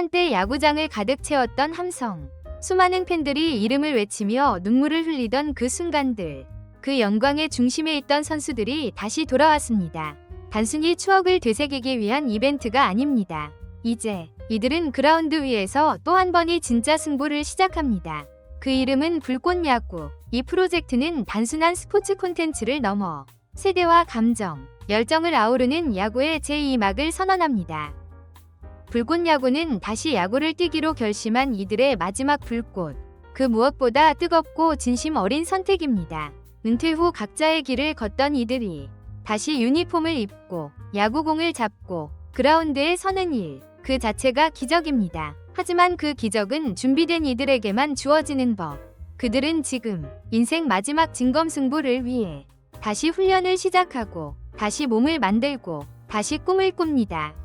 한때 야구장을 가득 채웠던 함성. 수많은 팬들이 이름을 외치며 눈물을 흘리던 그 순간들. 그 영광의 중심에 있던 선수들이 다시 돌아왔습니다. 단순히 추억을 되새기기 위한 이벤트가 아닙니다. 이제 이들은 그라운드 위에서 또 한 번이 진짜 승부를 시작합니다. 그 이름은 불꽃 야구. 이 프로젝트는 단순한 스포츠 콘텐츠를 넘어 세대와 감정, 열정을 아우르는 야구의 제2막을 선언합니다. 불꽃 야구는 다시 야구를 뛰기로 결심한 이들의 마지막 불꽃. 그 무엇보다 뜨겁고 진심 어린 선택입니다. 은퇴 후 각자의 길을 걷던 이들이 다시 유니폼을 입고 야구공을 잡고 그라운드에 서는 일. 그 자체가 기적입니다. 하지만 그 기적은 준비된 이들에게만 주어지는 법. 그들은 지금 인생 마지막 진검승부를 위해 다시 훈련을 시작하고 다시 몸을 만들고 다시 꿈을 꿉니다.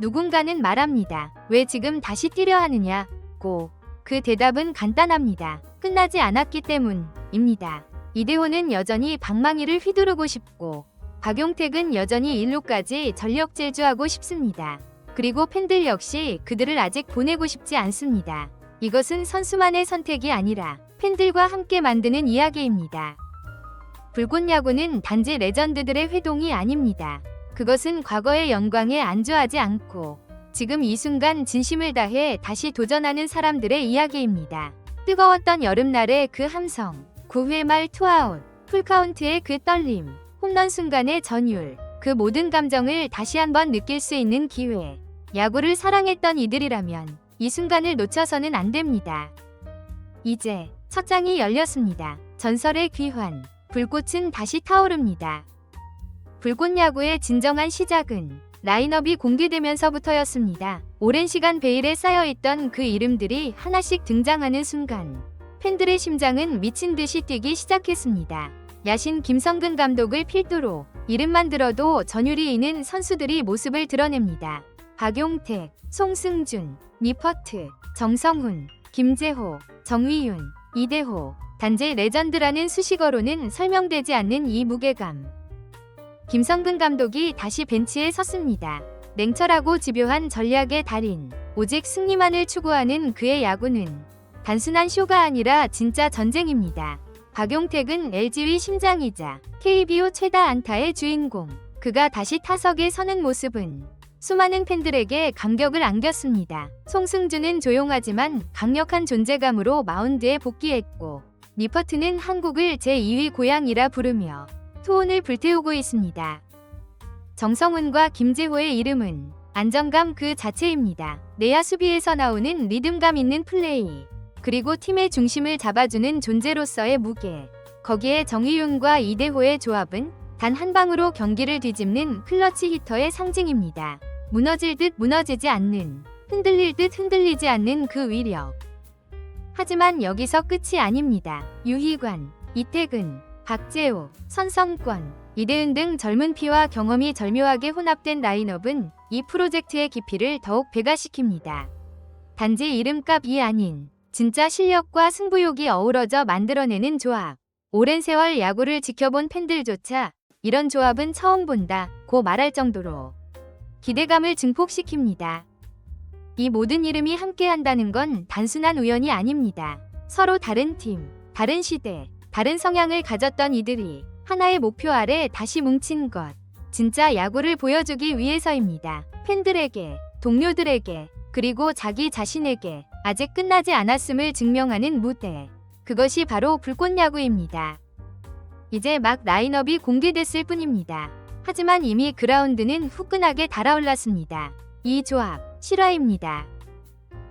누군가는 말합니다. 왜 지금 다시 뛰려 하느냐고. 그 대답은 간단합니다. 끝나지 않았기 때문입니다. 이대호는 여전히 방망이를 휘두르고 싶고 박용택은 여전히 일루까지 전력 질주하고 싶습니다. 그리고 팬들 역시 그들을 아직 보내고 싶지 않습니다. 이것은 선수만의 선택이 아니라 팬들과 함께 만드는 이야기입니다. 불꽃 야구는 단지 레전드들의 회동이 아닙니다. 그것은 과거의 영광에 안주하지 않고 지금 이 순간 진심을 다해 다시 도전하는 사람들의 이야기입니다. 뜨거웠던 여름날의 그 함성, 9회 말 투아웃, 풀카운트의 그 떨림, 홈런 순간의 전율, 그 모든 감정을 다시 한번 느낄 수 있는 기회. 야구를 사랑했던 이들이라면 이 순간을 놓쳐서는 안 됩니다. 이제 첫 장이 열렸습니다. 전설의 귀환, 불꽃은 다시 타오릅니다. 불꽃 야구의 진정한 시작은 라인업이 공개되면서부터였습니다. 오랜 시간 베일에 쌓여있던 그 이름들이 하나씩 등장하는 순간 팬들의 심장은 미친 듯이 뛰기 시작했습니다. 야신 김성근 감독을 필두로 이름만 들어도 전율이 있는 선수들이 모습을 드러냅니다. 박용택, 송승준, 니퍼트, 정성훈, 김재호, 정위윤, 이대호, 단지 레전드라는 수식어로는 설명되지 않는 이 무게감. 김성근 감독이 다시 벤치에 섰습니다. 냉철하고 집요한 전략의 달인, 오직 승리만을 추구하는 그의 야구는 단순한 쇼가 아니라 진짜 전쟁입니다. 박용택은 LG의 심장이자 KBO 최다 안타의 주인공. 그가 다시 타석에 서는 모습은 수많은 팬들에게 감격을 안겼습니다. 송승준은 조용하지만 강력한 존재감으로 마운드에 복귀했고, 니퍼트는 한국을 제2위 고향이라 부르며 투혼을 불태우고 있습니다. 정성훈과 김재호의 이름은 안정감 그 자체입니다. 내야 수비에서 나오는 리듬감 있는 플레이, 그리고 팀의 중심을 잡아주는 존재로서의 무게. 거기에 정의윤과 이대호의 조합은 단 한 방으로 경기를 뒤집는 클러치 히터의 상징입니다. 무너질 듯 무너지지 않는, 흔들릴 듯 흔들리지 않는 그 위력. 하지만 여기서 끝이 아닙니다. 유희관, 이태근, 박재호, 선성권, 이대은 등 젊은 피와 경험이 절묘하게 혼합된 라인업은 이 프로젝트의 깊이를 더욱 배가시킵니다. 단지 이름값이 아닌 진짜 실력과 승부욕이 어우러져 만들어내는 조합. 오랜 세월 야구를 지켜본 팬들조차 이런 조합은 처음 본다 고 말할 정도로 기대감을 증폭시킵니다. 이 모든 이름이 함께한다는 건 단순한 우연이 아닙니다. 서로 다른 팀, 다른 시대, 다른 성향을 가졌던 이들이 하나의 목표 아래 다시 뭉친 것. 진짜 야구를 보여주기 위해서입니다. 팬들에게, 동료들에게, 그리고 자기 자신에게 아직 끝나지 않았음을 증명하는 무대. 그것이 바로 불꽃 야구입니다. 이제 막 라인업이 공개됐을 뿐입니다. 하지만 이미 그라운드는 후끈하게 달아올랐습니다. 이 조합, 실화입니다.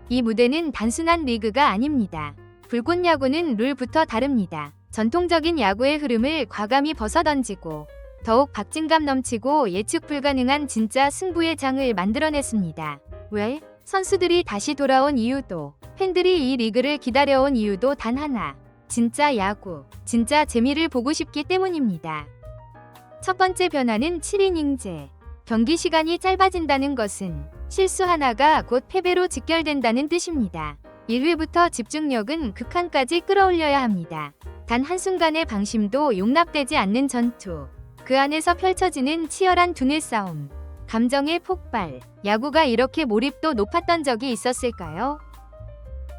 이 무대는 단순한 리그가 아닙니다. 불꽃 야구는 룰부터 다릅니다. 전통적인 야구의 흐름을 과감히 벗어던지고 더욱 박진감 넘치고 예측 불가능한 진짜 승부의 장을 만들어냈습니다. 왜? 선수들이 다시 돌아온 이유도 팬들이 이 리그를 기다려온 이유도 단 하나. 진짜 야구, 진짜 재미를 보고 싶기 때문입니다. 첫 번째 변화는 7이닝제. 경기 시간이 짧아진다는 것은 실수 하나가 곧 패배로 직결된다는 뜻입니다. 1회부터 집중력은 극한까지 끌어올려야 합니다. 단 한순간의 방심도 용납되지 않는 전투. 그 안에서 펼쳐지는 치열한 두뇌 싸움. 감정의 폭발. 야구가 이렇게 몰입도 높았던 적이 있었을까요?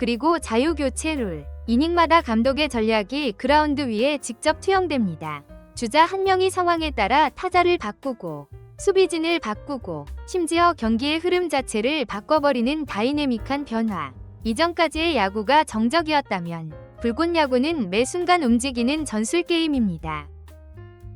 그리고 자유교체 룰. 이닝마다 감독의 전략이 그라운드 위에 직접 투영됩니다. 주자 한 명이 상황에 따라 타자를 바꾸고 수비진을 바꾸고 심지어 경기의 흐름 자체를 바꿔버리는 다이내믹한 변화. 이전까지의 야구가 정적이었다면 불꽃 야구는 매 순간 움직이는 전술 게임입니다.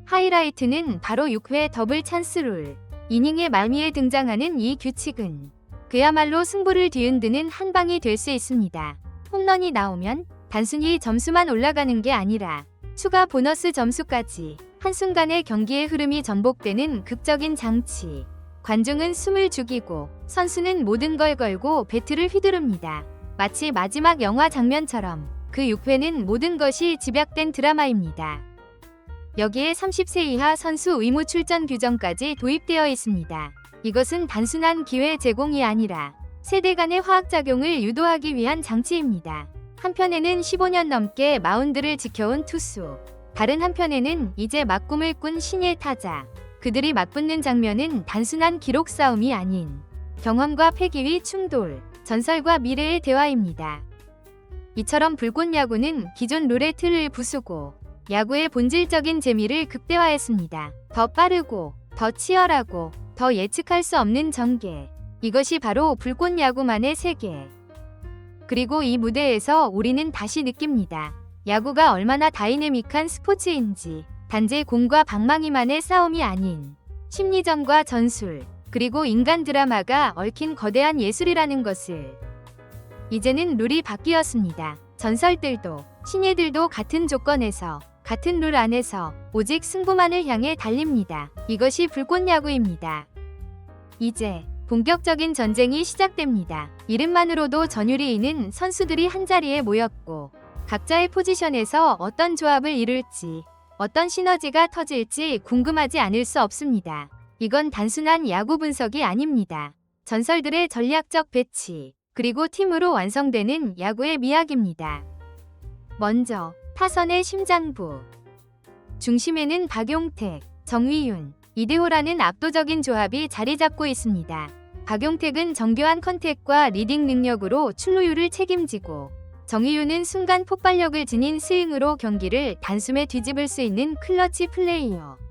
하이라이트는 바로 6회 더블 찬스 룰. 이닝의 말미에 등장하는 이 규칙은 그야말로 승부를 뒤흔드는 한 방이 될 수 있습니다. 홈런이 나오면 단순히 점수만 올라가는 게 아니라 추가 보너스 점수까지 한순간에 경기의 흐름이 전복되는 극적인 장치. 관중은 숨을 죽이고 선수는 모든 걸 걸고 배트를 휘두릅니다. 마치 마지막 영화 장면처럼 그 6회는 모든 것이 집약된 드라마입니다. 여기에 30세 이하 선수 의무 출전 규정까지 도입되어 있습니다. 이것은 단순한 기회 제공이 아니라 세대 간의 화학작용을 유도하기 위한 장치입니다. 한편에는 15년 넘게 마운드를 지켜온 투수, 다른 한편에는 이제 막 꿈을 꾼 신예 타자. 그들이 맞붙는 장면은 단순한 기록 싸움이 아닌 경험과 패기의 충돌, 전설과 미래의 대화입니다. 이처럼 불꽃 야구는 기존 룰의 틀을 부수고 야구의 본질적인 재미를 극대화했습니다. 더 빠르고, 더 치열하고, 더 예측할 수 없는 전개. 이것이 바로 불꽃 야구만의 세계. 그리고 이 무대에서 우리는 다시 느낍니다. 야구가 얼마나 다이내믹한 스포츠인지 단지 공과 방망이만의 싸움이 아닌 심리전과 전술 그리고 인간 드라마가 얽힌 거대한 예술이라는 것을 이제는 룰이 바뀌었습니다. 전설들도 신예들도 같은 조건에서 같은 룰 안에서 오직 승부만을 향해 달립니다. 이것이 불꽃 야구입니다. 이제 본격적인 전쟁이 시작됩니다. 이름만으로도 전율이 있는 선수들이 한자리에 모였고 각자의 포지션에서 어떤 조합을 이룰지 어떤 시너지가 터질지 궁금하지 않을 수 없습니다. 이건 단순한 야구 분석이 아닙니다. 전설들의 전략적 배치 그리고 팀으로 완성되는 야구의 미학입니다. 먼저 타선의 심장부 중심에는 박용택, 정위윤, 이대호라는 압도적인 조합이 자리 잡고 있습니다. 박용택은 정교한 컨택과 리딩 능력으로 출루율을 책임지고 정희윤은 순간 폭발력을 지닌 스윙으로 경기를 단숨에 뒤집을 수 있는 클러치 플레이어.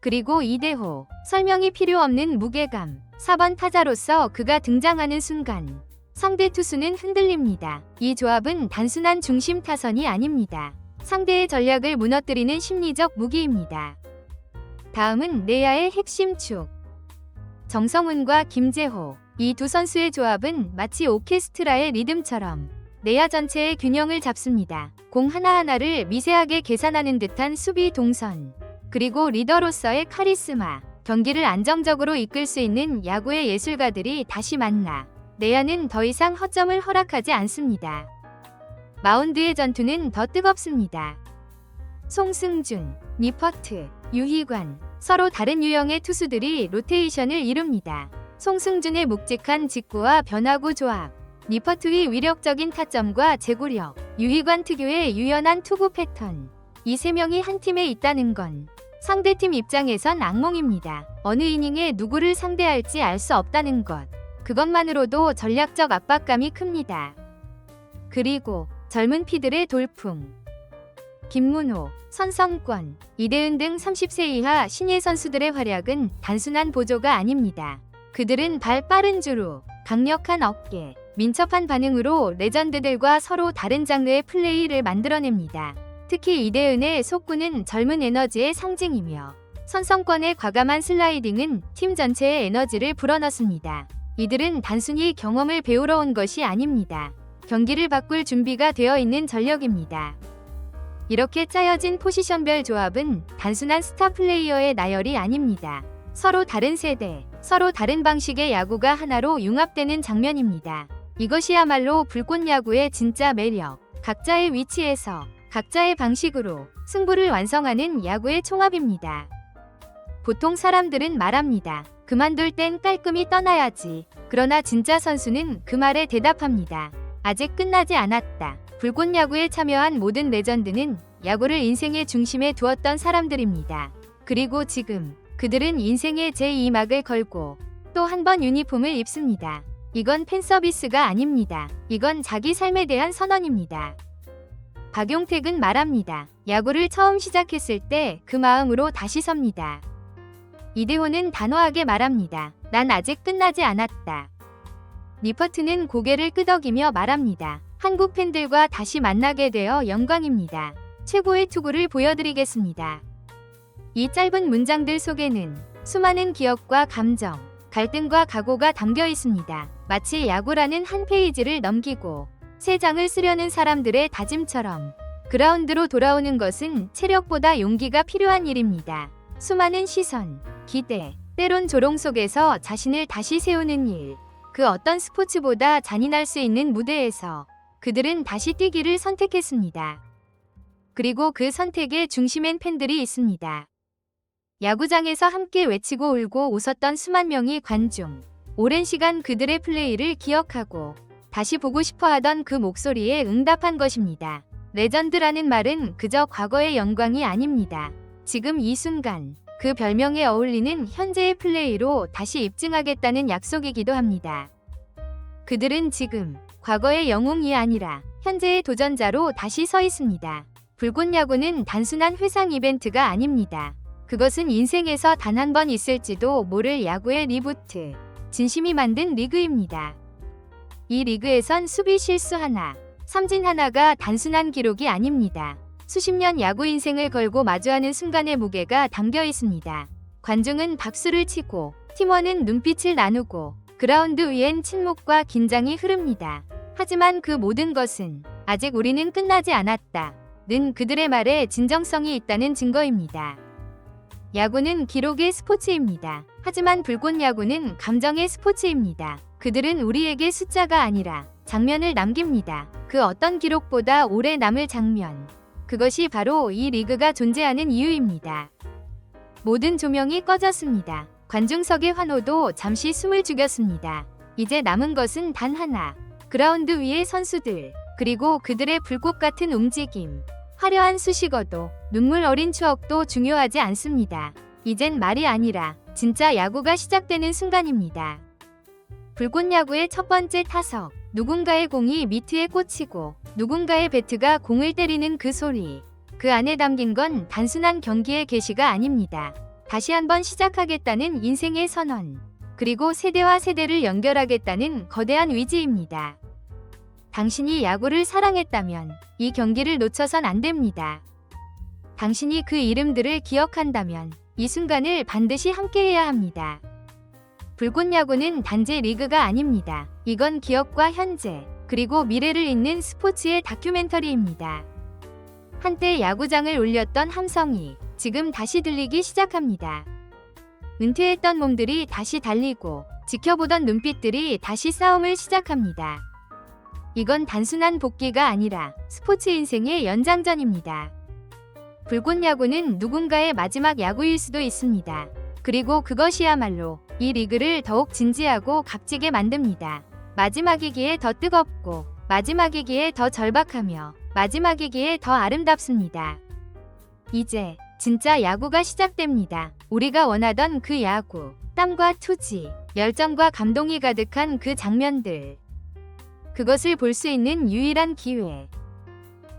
그리고 이대호, 설명이 필요 없는 무게감, 4번 타자로서 그가 등장하는 순간 상대 투수는 흔들립니다. 이 조합은 단순한 중심 타선이 아닙니다. 상대의 전략을 무너뜨리는 심리적 무기입니다. 다음은 내야의 핵심 축. 정성훈과 김재호. 이 두 선수의 조합은 마치 오케스트라의 리듬처럼 내야 전체의 균형을 잡습니다. 공 하나하나를 미세하게 계산하는 듯한 수비 동선. 그리고 리더로서의 카리스마. 경기를 안정적으로 이끌 수 있는 야구의 예술가들이 다시 만나 내야는 더 이상 허점을 허락하지 않습니다. 마운드의 전투는 더 뜨겁습니다. 송승준, 니퍼트, 유희관, 서로 다른 유형의 투수들이 로테이션을 이룹니다. 송승준의 묵직한 직구와 변화구 조합, 니퍼트의 위력적인 타점과 제구력, 유희관 특유의 유연한 투구 패턴. 이 세 명이 한 팀에 있다는 건 상대팀 입장에선 악몽입니다. 어느 이닝에 누구를 상대할지 알 수 없다는 것. 그것만으로도 전략적 압박감이 큽니다. 그리고 젊은 피들의 돌풍. 김문호, 선성권, 이대은 등 30세 이하 신예 선수들의 활약은 단순한 보조가 아닙니다. 그들은 발 빠른 주루, 강력한 어깨, 민첩한 반응으로 레전드들과 서로 다른 장르의 플레이를 만들어냅니다. 특히 이대은의 속구는 젊은 에너지의 상징이며 선성권의 과감한 슬라이딩은 팀 전체의 에너지를 불어넣습니다. 이들은 단순히 경험을 배우러 온 것이 아닙니다. 경기를 바꿀 준비가 되어 있는 전력입니다. 이렇게 짜여진 포지션별 조합은 단순한 스타 플레이어의 나열이 아닙니다. 서로 다른 세대, 서로 다른 방식의 야구가 하나로 융합되는 장면입니다. 이것이야말로 불꽃 야구의 진짜 매력. 각자의 위치에서 각자의 방식으로 승부를 완성하는 야구의 총합입니다. 보통 사람들은 말합니다. 그만둘 땐 깔끔히 떠나야지. 그러나 진짜 선수는 그 말에 대답합니다. 아직 끝나지 않았다. 불꽃 야구에 참여한 모든 레전드는 야구를 인생의 중심에 두었던 사람들입니다. 그리고 지금 그들은 인생의 제2막을 걸고 또 한 번 유니폼을 입습니다. 이건 팬 서비스가 아닙니다. 이건 자기 삶에 대한 선언입니다. 박용택은 말합니다. 야구를 처음 시작했을 때 그 마음으로 다시 섭니다. 이대호는 단호하게 말합니다. 난 아직 끝나지 않았다. 니퍼트는 고개를 끄덕이며 말합니다. 한국 팬들과 다시 만나게 되어 영광입니다. 최고의 투구를 보여드리겠습니다. 이 짧은 문장들 속에는 수많은 기억과 감정, 갈등과 각오가 담겨 있습니다. 마치 야구라는 한 페이지를 넘기고 세 장을 쓰려는 사람들의 다짐처럼 그라운드로 돌아오는 것은 체력보다 용기가 필요한 일입니다. 수많은 시선, 기대, 때론 조롱 속에서 자신을 다시 세우는 일. 그 어떤 스포츠보다 잔인할 수 있는 무대에서 그들은 다시 뛰기를 선택했습니다. 그리고 그 선택의 중심엔 팬들이 있습니다. 야구장에서 함께 외치고 울고 웃었던 수만 명의 관중. 오랜 시간 그들의 플레이를 기억하고 다시 보고 싶어 하던 그 목소리에 응답한 것입니다. 레전드라는 말은 그저 과거의 영광이 아닙니다. 지금 이 순간 그 별명에 어울리는 현재의 플레이로 다시 입증하겠다는 약속이기도 합니다. 그들은 지금 과거의 영웅이 아니라 현재의 도전자로 다시 서 있습니다. 불꽃 야구는 단순한 회상 이벤트가 아닙니다. 그것은 인생에서 단 한 번 있을지도 모를 야구의 리부트, 진심이 만든 리그입니다. 이 리그에선 수비 실수 하나, 삼진 하나가 단순한 기록이 아닙니다. 수십 년 야구 인생을 걸고 마주하는 순간의 무게가 담겨 있습니다. 관중은 박수를 치고 팀원은 눈빛을 나누고 그라운드 위엔 침묵과 긴장이 흐릅니다. 하지만 그 모든 것은 아직 우리는 끝나지 않았다. 는 그들의 말에 진정성이 있다는 증거입니다. 야구는 기록의 스포츠입니다. 하지만 불꽃 야구는 감정의 스포츠입니다. 그들은 우리에게 숫자가 아니라 장면을 남깁니다. 그 어떤 기록보다 오래 남을 장면. 그것이 바로 이 리그가 존재하는 이유입니다. 모든 조명이 꺼졌습니다. 관중석의 환호도 잠시 숨을 죽였습니다. 이제 남은 것은 단 하나. 그라운드 위의 선수들, 그리고 그들의 불꽃 같은 움직임. 화려한 수식어도, 눈물 어린 추억도 중요하지 않습니다. 이젠 말이 아니라 진짜 야구가 시작되는 순간입니다. 불꽃 야구의 첫 번째 타석. 누군가의 공이 미트에 꽂히고 누군가의 배트가 공을 때리는 그 소리. 그 안에 담긴 건 단순한 경기의 계시가 아닙니다. 다시 한번 시작하겠다는 인생의 선언. 그리고 세대와 세대를 연결하겠다는 거대한 의지입니다. 당신이 야구를 사랑했다면 이 경기를 놓쳐선 안 됩니다. 당신이 그 이름들을 기억한다면 이 순간을 반드시 함께해야 합니다. 불꽃 야구는 단지 리그가 아닙니다. 이건 기억과 현재, 그리고 미래를 잇는 스포츠의 다큐멘터리입니다. 한때 야구장을 울렸던 함성이 지금 다시 들리기 시작합니다. 은퇴했던 몸들이 다시 달리고 지켜보던 눈빛들이 다시 싸움을 시작합니다. 이건 단순한 복귀가 아니라 스포츠 인생의 연장전입니다. 불꽃 야구는 누군가의 마지막 야구일 수도 있습니다. 그리고 그것이야말로 이 리그를 더욱 진지하고 값지게 만듭니다. 마지막이기에 더 뜨겁고 마지막이기에 더 절박하며 마지막이기에 더 아름답습니다. 이제 진짜 야구가 시작됩니다. 우리가 원하던 그 야구, 땀과 투지, 열정과 감동이 가득한 그 장면들. 그것을 볼 수 있는 유일한 기회.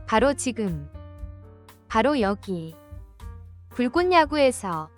바로 지금. 바로 여기. 불꽃 야구에서